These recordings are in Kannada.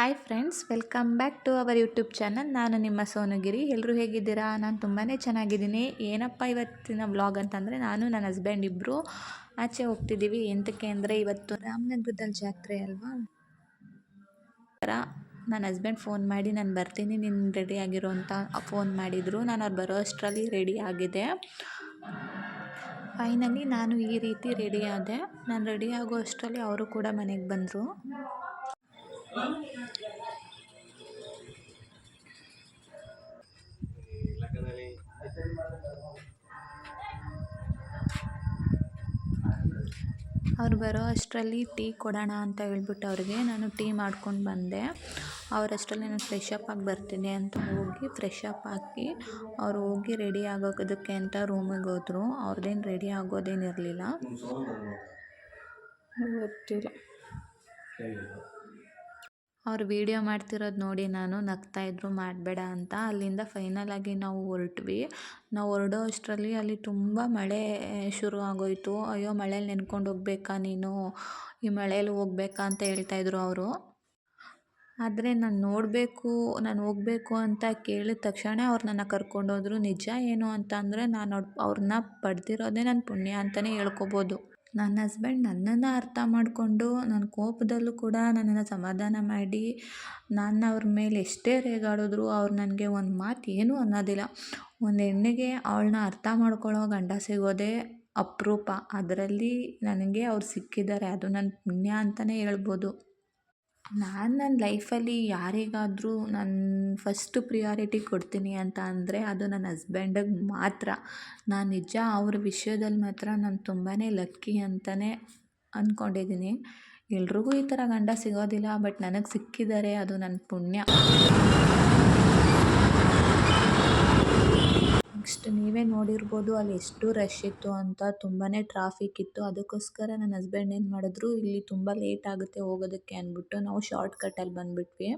Hi friends welcome back to our YouTube channel ನಾನು ನಿಮ್ಮ ಸೋನುಗಿರಿ. ಎಲ್ಲರೂ ಹೇಗಿದ್ದೀರಾ? ನಾನು ತುಂಬಾ ಚೆನ್ನಾಗಿದ್ದೀನಿ. ಏನಪ್ಪ ಇವತ್ತಿನ ವ್ಲಾಗ್ ಅಂತಂದರೆ, ನಾನು ನನ್ನ ಹಸ್ಬೆಂಡ್ ಇಬ್ಬರು ಆಚೆ ಹೋಗ್ತಿದ್ದೀವಿ. ಎಂತಕ್ಕೆ ಅಂದರೆ, ಇವತ್ತು ರಾಮನಗರದಲ್ಲಿ ಜಾತ್ರೆ ಅಲ್ವಾ? ನನ್ನ ಹಸ್ಬೆಂಡ್ ಫೋನ್ ಮಾಡಿ ನಾನು ಬರ್ತೀನಿ, ನೀನು ರೆಡಿ ಆಗಿರೋ ಅಂತ ಫೋನ್ ಮಾಡಿದರು. ನಾನು ಅವ್ರು ಬರೋ ಅಷ್ಟರಲ್ಲಿ ರೆಡಿ ಆಗಿದೆ. ಫೈನಲಿ ನಾನು ಈ ರೀತಿ ರೆಡಿ ಆದೆ. ನಾನು ರೆಡಿ ಆಗೋ ಅಷ್ಟರಲ್ಲಿ ಅವರು ಕೂಡ ಮನೆಗೆ ಬಂದರು. ಅವ್ರು ಬರೋ ಅಷ್ಟರಲ್ಲಿ ಟೀ ಕೊಡೋಣ ಅಂತ ಹೇಳ್ಬಿಟ್ಟು ಅವ್ರಿಗೆ ನಾನು ಟೀ ಮಾಡ್ಕೊಂಡು ಬಂದೆ. ಅವರಷ್ಟರಲ್ಲಿ ನಾನು ಫ್ರೆಶ್ ಅಪ್ ಆಗಿ ಬರ್ತೀನಿ ಅಂತ ಹೋಗಿ ಫ್ರೆಶ್ ಅಪ್ ಹಾಕಿ ಅವ್ರು ಹೋಗಿ ರೆಡಿ ಆಗೋದಕ್ಕೆ ಅಂತ ರೂಮಿಗೆ ಹೋದರು. ಅವ್ರದ್ದೇನು ರೆಡಿ ಆಗೋದೇನಿರಲಿಲ್ಲ ಗೊತ್ತಿಲ್ಲ. ಅವ್ರು ವೀಡಿಯೋ ಮಾಡ್ತಿರೋದು ನೋಡಿ ನಾನು ನಗ್ತಾ ಇದ್ದರು ಮಾಡಬೇಡ ಅಂತ. ಅಲ್ಲಿಂದ ಫೈನಲಾಗಿ ನಾವು ಹೊರಟ್ವಿ. ನಾವು ಹೊರಡೋ ಅಷ್ಟರಲ್ಲಿ ಅಲ್ಲಿ ತುಂಬ ಮಳೆ ಶುರು ಆಗೋಯಿತು. ಅಯ್ಯೋ, ಮಳೇಲಿ ನೆನ್ಕೊಂಡು ಹೋಗ್ಬೇಕಾ ನೀನು? ಈ ಮಳೇಲಿ ಹೋಗ್ಬೇಕಾ ಅಂತ ಹೇಳ್ತಾಯಿದ್ರು ಅವರು. ಆದರೆ ನಾನು ನೋಡಬೇಕು, ನಾನು ಹೋಗಬೇಕು ಅಂತ ಕೇಳಿದ ತಕ್ಷಣ ಅವ್ರು ನನ್ನ ಕರ್ಕೊಂಡೋದ್ರು. ನಿಜ ಏನು ಅಂತ ಅಂದರೆ ನಾನು ಅವ್ರನ್ನ ಪಡೆದಿರೋದೇ ನನ್ನ ಪುಣ್ಯ ಅಂತಲೇ ಹೇಳ್ಕೊಬೋದು. ನನ್ನ ಹಸ್ಬೆಂಡ್ ನನ್ನನ್ನು ಅರ್ಥ ಮಾಡಿಕೊಂಡು ನನ್ನ ಕೋಪದಲ್ಲೂ ಕೂಡ ನನ್ನನ್ನು ಸಮಾಧಾನ ಮಾಡಿ ನಾನು ಅವ್ರ ಮೇಲೆ ಎಷ್ಟೇ ರೇಗಾಡಿದ್ರು ಅವ್ರು ನನಗೆ ಒಂದು ಮಾತು ಏನೂ ಅನ್ನೋದಿಲ್ಲ. ಒಂದು ಹೆಣ್ಣಿಗೆ ಅವಳನ್ನ ಅರ್ಥ ಮಾಡ್ಕೊಳ್ಳೋ ಗಂಡ ಸಿಗೋದೇ ಅಪರೂಪ. ಅದರಲ್ಲಿ ನನಗೆ ಅವ್ರು ಸಿಕ್ಕಿದ್ದಾರೆ. ಅದು ನನ್ನ ಪುಣ್ಯ ಅಂತಲೇ ಹೇಳ್ಬೋದು. ನಾನು ನನ್ನ ಲೈಫಲ್ಲಿ ಯಾರಿಗಾದರೂ ನನ್ನ ಫಸ್ಟ್ ಪ್ರಿಯಾರಿಟಿ ಕೊಡ್ತೀನಿ ಅಂತ ಅಂದರೆ ಅದು ನನ್ನ ಹಸ್ಬೆಂಡಿಗೆ ಮಾತ್ರ. ನಾನು ನಿಜ ಅವ್ರ ವಿಷಯದಲ್ಲಿ ಮಾತ್ರ ನಾನು ತುಂಬಾ ಲಕ್ಕಿ ಅಂತಲೇ ಅಂದ್ಕೊಂಡಿದ್ದೀನಿ ಎಲ್ರಿಗೂ ಈ ಥರ ಗಂಡ ಸಿಗೋದಿಲ್ಲ ಬಟ್ ನನಗೆ ಸಿಕ್ಕಿದ್ದಾರೆ ಅದು ನನ್ನ ಪುಣ್ಯ ನೆಕ್ಸ್ಟ್ ನೀವೇ ನೋಡಿರ್ಬೋದು, ಅಲ್ಲಿ ಎಷ್ಟು ರಶ್ ಇತ್ತು ಅಂತ ತುಂಬಾ ಟ್ರಾಫಿಕ್ ಇತ್ತು. ಅದಕ್ಕೋಸ್ಕರ ನನ್ನ ಹಸ್ಬೆಂಡ್ ಏನು ಮಾಡಿದ್ರು, ಇಲ್ಲಿ ತುಂಬ ಲೇಟ್ ಆಗುತ್ತೆ ಹೋಗೋದಕ್ಕೆ ಅಂದ್ಬಿಟ್ಟು ನಾವು ಶಾರ್ಟ್ ಕಟ್ಟಲ್ಲಿ ಬಂದುಬಿಟ್ವಿ.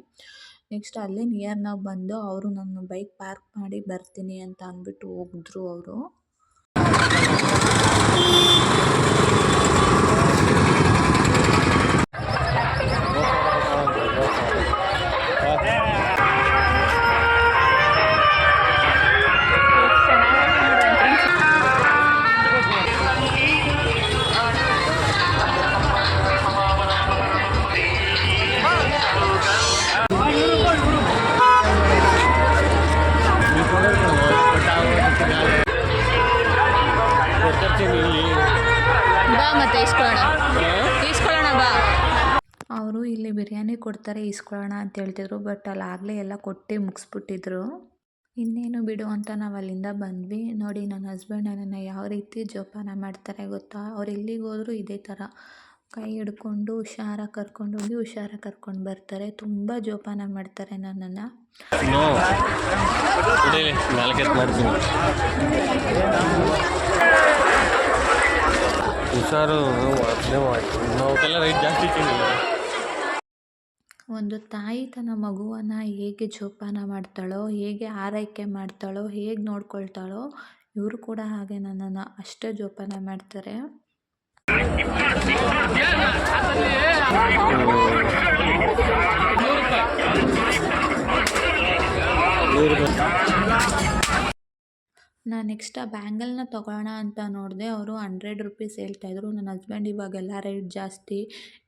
ನೆಕ್ಸ್ಟ್ ಅಲ್ಲೇ ನಿಯರ್ ನಾವು ಬಂದು ಅವರು ನನ್ನ ಬೈಕ್ ಪಾರ್ಕ್ ಮಾಡಿ ಬರ್ತೀನಿ ಅಂತ ಅಂದ್ಬಿಟ್ಟು ಹೋಗಿದ್ರು ಅವರು. ಬಾ ಮತ್ತೆ ಇಸ್ಕೊಳ್ಳೋಣ ಇಸ್ಕೊಳ್ಳೋಣ ಬಾ. ಅವರು ಇಲ್ಲಿ ಬಿರಿಯಾನಿ ಕೊಡ್ತಾರೆ ಇಸ್ಕೊಳ್ಳೋಣ ಅಂತ ಹೇಳ್ತಿದ್ರು ಬಟ್ ಅಲ್ಲಿ ಆಗಲೇ ಎಲ್ಲ ಕೊಟ್ಟು ಮುಗಿಸ್ಬಿಟ್ಟಿದ್ರು. ಇನ್ನೇನು ಬಿಡು ಅಂತ ನಾವು ಅಲ್ಲಿಂದ ಬಂದ್ವಿ. ನೋಡಿ ನನ್ನ ಹಸ್ಬೆಂಡ್ ನನ್ನನ್ನು ಯಾವ ರೀತಿ ಜೋಪಾನ ಮಾಡ್ತಾರೆ ಗೊತ್ತಾ? ಅವ್ರು ಎಲ್ಲಿಗೆ ಹೋದರೂ ಇದೇ ಥರ ಕೈ ಹಿಡ್ಕೊಂಡು ಹುಷಾರಾಗಿ ಕರ್ಕೊಂಡು ಹೋಗಿ ಹುಷಾರಾಗಿ ಕರ್ಕೊಂಡು ಬರ್ತಾರೆ. ತುಂಬ ಜೋಪಾನ ಮಾಡ್ತಾರೆ ನನ್ನನ್ನು. ಹುಷಾರು ಜಾಸ್ತಿ ಒಂದು ತಾಯಿ ತನ್ನ ಮಗುವನ್ನು ಹೇಗೆ ಜೋಪಾನ ಮಾಡ್ತಾಳೋ ಹೇಗೆ ಆರೈಕೆ ಮಾಡ್ತಾಳೋ ಹೇಗೆ ನೋಡ್ಕೊಳ್ತಾಳೋ ಇವರು ಕೂಡ ಹಾಗೆ ನನ್ನನ್ನು ಅಷ್ಟೇ ಜೋಪಾನ ಮಾಡ್ತಾರೆ. ನಾನು ನೆಕ್ಸ್ಟ್ ಆ ಬ್ಯಾಂಗಲ್ನ ತೊಗೊಳೋಣ ಅಂತ ನೋಡಿದೆ, ಅವರು ಹಂಡ್ರೆಡ್ ರುಪೀಸ್ ಹೇಳ್ತಾಯಿದ್ರು ನನ್ನ ಹಸ್ಬೆಂಡ್ ಇವಾಗೆಲ್ಲ ರೇಟ್ ಜಾಸ್ತಿ.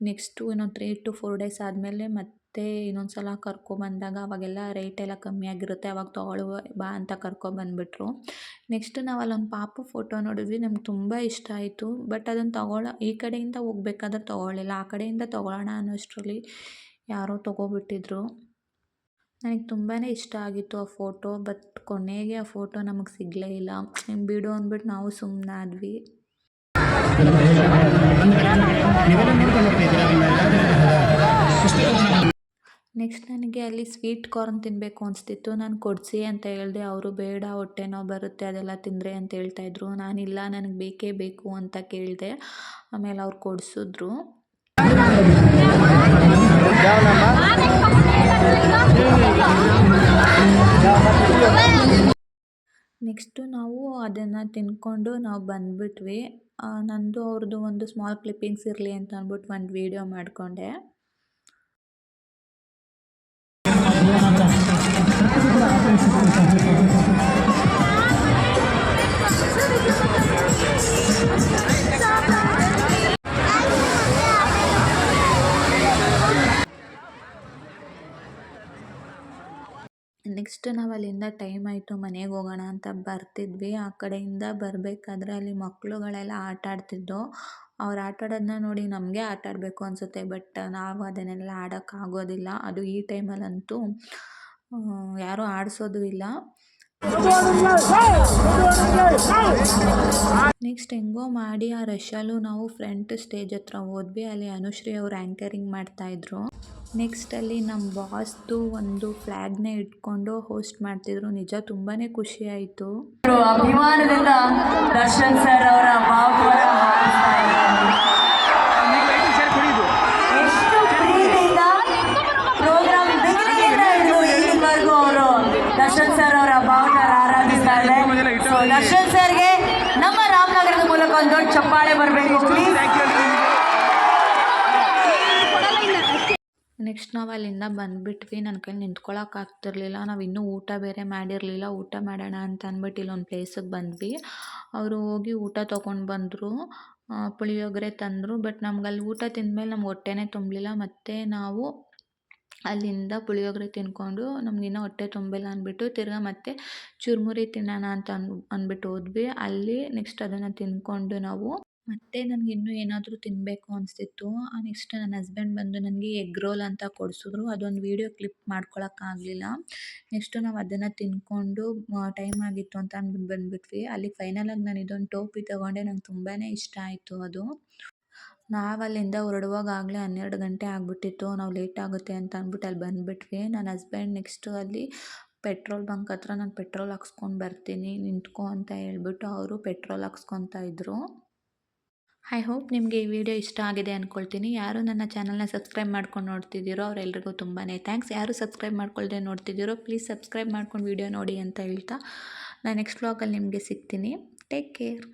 ನೆಕ್ಸ್ಟು ಇನ್ನೊಂದು ತ್ರೀ ಟು ಫೋರ್ ಡೇಸ್ ಆದಮೇಲೆ ಮತ್ತೆ ಇನ್ನೊಂದು ಸಲ ಕರ್ಕೊಬಂದಾಗ ಅವಾಗೆಲ್ಲ ರೇಟ್ ಎಲ್ಲ ಕಮ್ಮಿ ಆಗಿರುತ್ತೆ, ಅವಾಗ ತೊಗೊಳ್ಳುವ, ಬಾ ಅಂತ ಕರ್ಕೊಬಂದ್ಬಿಟ್ರು. ನೆಕ್ಸ್ಟ್ ನಾವು ಅಲ್ಲೊಂದು ಪಾಪು ಫೋಟೋ ನೋಡಿದ್ವಿ, ನಮ್ಗೆ ತುಂಬ ಇಷ್ಟ ಆಯಿತು. ಬಟ್ ಅದನ್ನು ತೊಗೊಳ್ಳೋ ಈ ಕಡೆಯಿಂದ ಹೋಗ್ಬೇಕಾದ್ರೆ ತೊಗೊಳ್ಳಿಲ್ಲ, ಆ ಕಡೆಯಿಂದ ತೊಗೊಳ್ಳೋಣ ಅನ್ನೋಷ್ಟರಲ್ಲಿ ಯಾರೋ ತೊಗೊಬಿಟ್ಟಿದ್ರು. ನನಗೆ ತುಂಬಾ ಇಷ್ಟ ಆಗಿತ್ತು ಆ ಫೋಟೋ ಬಟ್ ಕೊನೆಗೆ ಆ ಫೋಟೋ ನಮಗೆ ಸಿಗಲೇ ಇಲ್ಲ. ಬಿಡು ಅಂದ್ಬಿಟ್ಟು ನಾವು ಸುಮ್ಮನಾದ್ವಿ ನೆಕ್ಸ್ಟ್ ನನಗೆ ಅಲ್ಲಿ ಸ್ವೀಟ್ ಕಾರ್ನ್ ತಿನ್ನಬೇಕು ಅನಿಸ್ತಿತ್ತು. ನಾನು ಕೊಡಿಸಿ ಅಂತ ಹೇಳಿದೆ. ಅವರು ಬೇಡ, ಹೊಟ್ಟೆ ನೋವು ಬರುತ್ತೆ, ಅದೆಲ್ಲ ತಿಂದರೆ ಅಂತ ಹೇಳ್ತಾಯಿದ್ರು ನಾನಿಲ್ಲ, ನನಗೆ ಬೇಕೇ ಬೇಕು ಅಂತ ಕೇಳಿದೆ. ಆಮೇಲೆ ಅವ್ರು ಕೊಡಿಸಿದ್ರು. ನೆಕ್ಸ್ಟು ನಾವು ಅದನ್ನು ತಿನ್ಕೊಂಡು ನಾವು ಬಂದುಬಿಟ್ವಿ. ನಂದು ಅವ್ರದ್ದು ಒಂದು ಸ್ಮಾಲ್ ಕ್ಲಿಪ್ಪಿಂಗ್ಸ್ ಇರಲಿ ಅಂತ ಅಂದ್ಬಿಟ್ಟು ಒಂದು ವೀಡಿಯೋ ಮಾಡಿಕೊಂಡೆ. ನೆಕ್ಸ್ಟ್ ನಾವು ಅಲ್ಲಿಂದ ಟೈಮ್ ಆಯಿತು, ಮನೆಗೆ ಹೋಗೋಣ ಅಂತ ಬರ್ತಿದ್ವಿ. ಆ ಕಡೆಯಿಂದ ಬರಬೇಕಾದ್ರೆ ಅಲ್ಲಿ ಮಕ್ಕಳುಗಳೆಲ್ಲ ಆಟ ಆಡ್ತಿದ್ದು, ಅವ್ರು ಆಟ ಆಡೋದನ್ನ ನೋಡಿ ನಮಗೆ ಆಟ ಆಡಬೇಕು ಅನಿಸುತ್ತೆ ಬಟ್ ನಾವು ಅದನ್ನೆಲ್ಲ ಆಡೋಕ್ಕಾಗೋದಿಲ್ಲ ಅದು ಈ ಟೈಮಲ್ಲಂತೂ ಯಾರೂ ಆಡಿಸೋದು ಇಲ್ಲ. ನೆಕ್ಸ್ಟ್ ಹೆಂಗೋ ಮಾಡಿ ಆ ರಶಲ್ಲೂ ನಾವು ಫ್ರಂಟ್ ಸ್ಟೇಜ್ ಹತ್ರ ಹೋದ್ವಿ. ಅಲ್ಲಿ ಅನುಶ್ರೀ ಅವರು ಆ್ಯಂಕರಿಂಗ್ ನೆಕ್ಸ್ಟ್ ಅಲ್ಲಿ ನಮ್ಮ ಬಾಸ್ದು ಒಂದು ಫ್ಲ್ಯಾಗ್ನ ಇಟ್ಕೊಂಡು ಹೋಸ್ಟ್ ಮಾಡ್ತಿದ್ರು. ನಿಜ ತುಂಬಾ ಖುಷಿ ಆಯಿತು. ಅಭಿಮಾನದಿಂದ ದರ್ಶನ್ ಸರ್ ಅವರ ಚಪ್ಪಾಳೆ ಬರಬೇಕು ನೆಕ್ಸ್ಟ್ ನಾವು ಅಲ್ಲಿಂದ ಬಂದುಬಿಟ್ವಿ. ನನ್ನ ಕೈಲಿ ನಿಂತ್ಕೊಳ್ಳೋಕೆ ಆಗ್ತಿರ್ಲಿಲ್ಲ. ನಾವು ಇನ್ನೂ ಊಟ ಬೇರೆ ಮಾಡಿರಲಿಲ್ಲ. ಊಟ ಮಾಡೋಣ ಅಂತ ಅಂದ್ಬಿಟ್ಟು ಇಲ್ಲೊಂದು ಪ್ಲೇಸಿಗೆ ಬಂದ್ವಿ. ಅವರು ಹೋಗಿ ಊಟ ತೊಗೊಂಡು ಬಂದರು. ಪುಳಿಯೋಗರೆ ತಂದರು. ಬಟ್ ನಮ್ಗೆ ಅಲ್ಲಿ ಊಟ ತಿಂದಮೇಲೆ ನಮ್ಗೆ ಹೊಟ್ಟೆನೇ ತುಂಬಲಿಲ್ಲ. ಮತ್ತು ನಾವು ಅಲ್ಲಿಂದ ಪುಳಿಯೋಗರೆ ತಿನ್ಕೊಂಡು ಇನ್ನೂ ಹೊಟ್ಟೆ ತುಂಬಿಲ್ಲ ಅಂದ್ಬಿಟ್ಟು ತಿರ್ಗಿ ಮತ್ತೆ ಚುರುಮುರಿ ತಿನ್ನೋಣ ಅಂತ ಅನ್, ಅಂದ್ಬಿಟ್ಟು ಹೋದ್ವಿ. ಅಲ್ಲಿ ನೆಕ್ಸ್ಟ್ ಅದನ್ನು ತಿಂದ್ಕೊಂಡು ನಾವು ಮತ್ತೆ ನನಗೆ ಇನ್ನೂ ಏನಾದರೂ ತಿನ್ನಬೇಕು ಅನಿಸ್ತಿತ್ತು. ನೆಕ್ಸ್ಟ್ ನನ್ನ ಹಸ್ಬೆಂಡ್ ಬಂದು ನನಗೆ ಎಗ್ ರೋಲ್ ಅಂತ ಕೊಡಿಸಿದ್ರು. ಅದೊಂದು ವೀಡಿಯೋ ಕ್ಲಿಪ್ ಮಾಡ್ಕೊಳಕ್ಕಾಗಲಿಲ್ಲ ನೆಕ್ಸ್ಟು ನಾವು ಅದನ್ನು ತಿಂದ್ಕೊಂಡು ಟೈಮ್ ಆಗಿತ್ತು ಅಂತ ಅಂದ್ಬಿಟ್ಟು ಬಂದುಬಿಟ್ವಿ. ಅಲ್ಲಿ ಫೈನಲಾಗಿ ನಾನು ಇದೊಂದು ಟೋಪಿ ತೊಗೊಂಡೆ. ನಂಗೆ ತುಂಬಾ ಇಷ್ಟ ಆಯಿತು ಅದು. ನಾವು ಅಲ್ಲಿಂದ ಆಗಲೇ ಹನ್ನೆರಡು ಗಂಟೆ ಆಗಿಬಿಟ್ಟಿತ್ತು, ನಾವು ಲೇಟ್ ಆಗುತ್ತೆ ಅಂತ ಅಂದ್ಬಿಟ್ಟು ಅಲ್ಲಿ ಬಂದುಬಿಟ್ವಿ. ನನ್ನ ಹಸ್ಬೆಂಡ್ ನೆಕ್ಸ್ಟು ಅಲ್ಲಿ ಪೆಟ್ರೋಲ್ ಬಂಕ್ ಹತ್ರ ನಾನು ಪೆಟ್ರೋಲ್ ಹಾಕ್ಸ್ಕೊಂಡು ಬರ್ತೀನಿ, ನಿಂತ್ಕೊ ಅಂತ ಹೇಳ್ಬಿಟ್ಟು ಅವರು ಪೆಟ್ರೋಲ್ ಹಾಕ್ಸ್ಕೊತಾ ಇದ್ದರು ಐ ಹೋಪ್ ನಿಮಗೆ ಈ ವಿಡಿಯೋ ಇಷ್ಟ ಆಗಿದೆ ಅಂದ್ಕೊಳ್ತೀನಿ ಯಾರು ನನ್ನ ಚಾನಲ್ನ ಸಬ್ಸ್ಕ್ರೈಬ್ ಮಾಡ್ಕೊಂಡು ನೋಡ್ತಿದ್ದೀರೋ ಅವರೆಲ್ಲರಿಗೂ ತುಂಬಾ ಥ್ಯಾಂಕ್ಸ್ ಯಾರು ಸಬ್ಸ್ಕ್ರೈಬ್ ಮಾಡ್ಕೊಳ್ದೆ ನೋಡ್ತಿದ್ದೀರೋ ಪ್ಲೀಸ್ ಸಬ್ಸ್ಕ್ರೈಬ್ ಮಾಡ್ಕೊಂಡು ವಿಡಿಯೋ ನೋಡಿ ಅಂತ ಹೇಳ್ತಾ ನಾನು ನೆಕ್ಸ್ಟ್ ವ್ಲಾಗಲ್ಲಿ ನಿಮಗೆ ಸಿಗ್ತೀನಿ. Take care